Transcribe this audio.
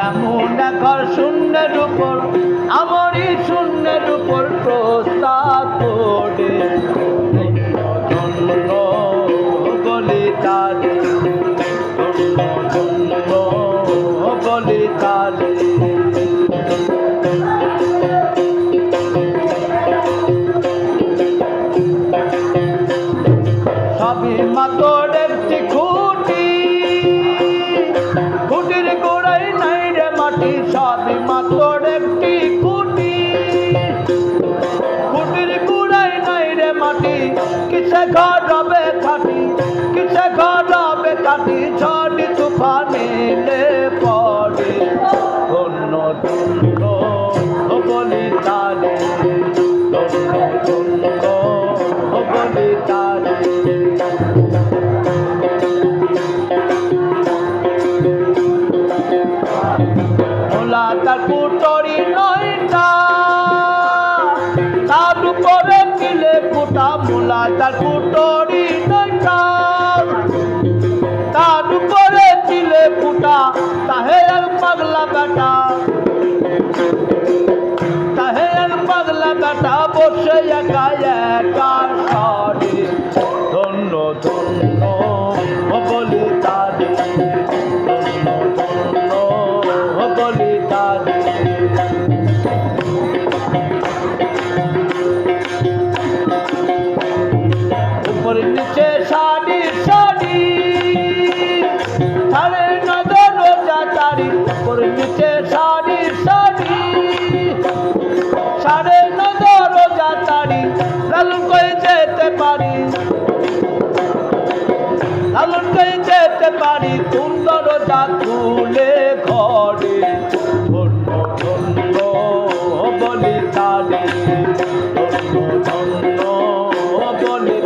এমন ঘর শূন্যের উপর আমারই শূন্যের উপর প্রস্তাব তারে সবই মাতর খুঁটি মাটি সবই মাতর একটি কুটি কুটির কুড়াই নাই রে মাটি, কিসে ঘর রবে খাটি, কিসে ঘর রবে খাটি, ঝড়ি তুফান ফুটা মোলা, তার নয়টা। তার উপরে কিলে ফুটা, তাহে পাগলা বেটা। তাহে পাগলা বেটা, বসে একা একা সরে সাড়ে নজর রোজা তারি, লালন করে যেতে পারি। লালন করে যেতে পারি, সুন্দর রোজা তুলে ঘরে। ধন্য ধন্য বলি তারে, ধন্য ধন্য বলি